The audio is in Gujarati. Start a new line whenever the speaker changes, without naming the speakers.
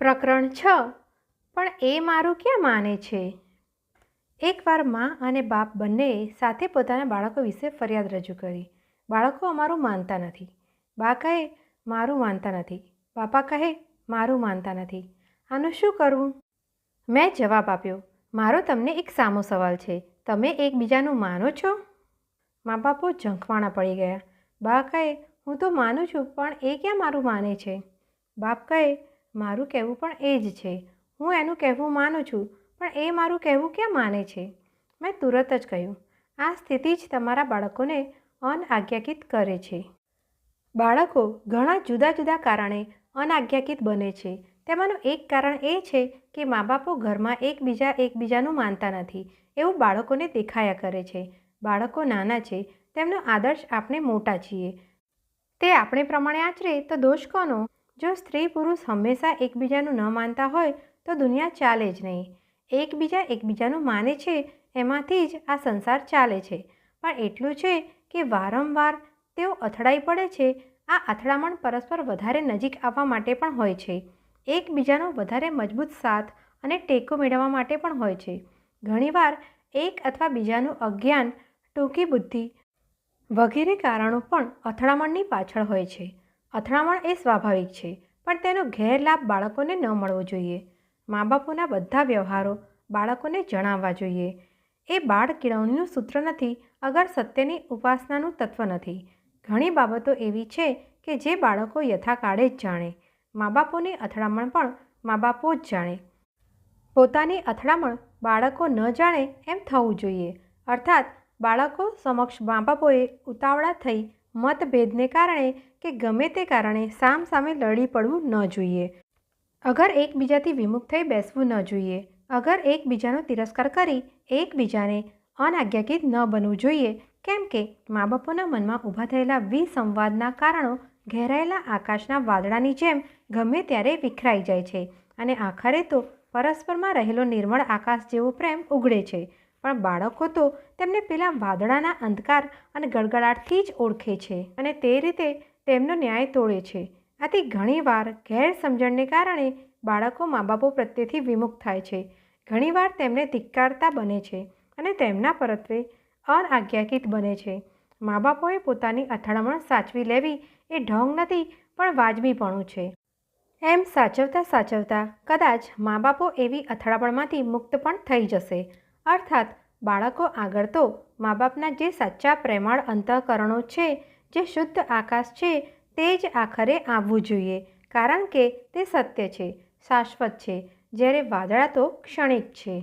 પ્રકરણ છ. પણ એ મારું ક્યાં માને છે? એકવાર મા અને બાપ બંનેએ સાથે પોતાના બાળકો વિશે ફરિયાદ રજૂ કરી. બાળકો અમારું માનતા નથી. બા કહે, મારું માનતા નથી. બાપા કહે, મારું માનતા નથી. આનું શું કરવું? મેં જવાબ આપ્યો, મારો તમને એક સામો સવાલ છે. તમે એકબીજાનું માનો છો? મા બાપો ઝંખવાણા પડી ગયા. બા કહે, હું તો માનું છું, પણ એ ક્યાં મારું માને છે? બાપ કહે મારું કહેવું પણ એ જ છે. હું એનું કહેવું માનું છું, પણ એ મારું કહેવું ક્યાં માને છે? મેં તુરત જ કહ્યું, આ સ્થિતિ જ તમારા બાળકોને અનઆજ્ઞાકિત કરે છે. બાળકો ઘણા જુદા જુદા કારણે અનાજ્ઞાકિત બને છે. તેમાંનું એક કારણ એ છે કે મા બાપો ઘરમાં એકબીજા એકબીજાનું માનતા નથી. એવું બાળકોને દેખાયા કરે છે. બાળકો નાના છે, તેમનો આદર્શ આપણે મોટા છીએ. તે આપણે પ્રમાણે આચરે તો દોષ કોનો? જો સ્ત્રી પુરુષ હંમેશા એકબીજાનું ન માનતા હોય, તો દુનિયા ચાલે જ નહીં. એકબીજા એકબીજાનું માને છે, એમાંથી જ આ સંસાર ચાલે છે. પણ એટલું છે કે વારંવાર તેઓ અથડાઈ પડે છે, આ અથડામણ પરસ્પર વધારે નજીક આવવા માટે પણ હોય છે. એકબીજાનો વધારે મજબૂત સાથ અને ટેકો મેળવવા માટે પણ હોય છે. ઘણીવાર એક અથવા બીજાનું અજ્ઞાન, ટૂંકી બુદ્ધિ વગેરે કારણો પણ અથડામણની પાછળ હોય છે. અથડામણ એ સ્વાભાવિક છે, પણ તેનો ગેરલાભ બાળકોને ન મળવો જોઈએ. મા બાપોના બધા વ્યવહારો બાળકોને જણાવવા જોઈએ. એ બાળ કેળવણીનું સૂત્ર નથી, અગર સત્યની ઉપાસનાનું તત્વ નથી. ઘણી બાબતો એવી છે કે જે બાળકો યથાકાળે જ જાણે. મા બાપોની અથડામણ પણ મા બાપો જ જાણે. પોતાની અથડામણ બાળકો ન જાણે એમ થવું જોઈએ. અર્થાત, બાળકો સમક્ષ મા બાપોએ ઉતાવળા થઈ મતભેદને કારણે કે ગમે તે કારણે સામ સામે લડી પડવું ન જોઈએ. અગર એકબીજાથી વિમુખ થઈ બેસવું ન જોઈએ, અગર એકબીજાનો તિરસ્કાર કરી એકબીજાને અનાજ્ઞાકિત ન બનવું જોઈએ, કેમ કે મા બાપોના મનમાં ઊભા થયેલા વિસંવાદના કારણો ઘેરાયેલા આકાશના વાદળાની જેમ ગમે ત્યારે વિખરાઈ જાય છે અને આખરે તો પરસ્પરમાં રહેલો નિર્મળ આકાશ જેવો પ્રેમ ઉગડે છે. પણ બાળકો તો તેમને પેલા વાદળાના અંધકાર અને ગડગડાટથી જ ઓળખે છે અને તે રીતે તેમનો ન્યાય તોડે છે. આથી ઘણીવાર ગેરસમજણને કારણે બાળકો મા બાપો પ્રત્યેથી વિમુખ થાય છે. ઘણીવાર તેમને ધિક્કારતા બને છે અને તેમના પરત્વે અનાજ્ઞાકિત બને છે. મા બાપોએ પોતાની અથડામણ સાચવી લેવી એ ઢોંગ નથી, પણ વાજબીપણું છે. એમ સાચવતા સાચવતા કદાચ મા બાપો એવી અથડામણમાંથી મુક્ત પણ થઈ જશે. અર્થાત, બાળકો આગળ તો મા બાપના જે સાચા પ્રેમાળ અંતઃકરણો છે, જે શુદ્ધ આકાશ છે, તે જ આખરે આવવું જોઈએ, કારણ કે તે સત્ય છે, શાશ્વત છે, જ્યારે વાદળા તો ક્ષણિક છે.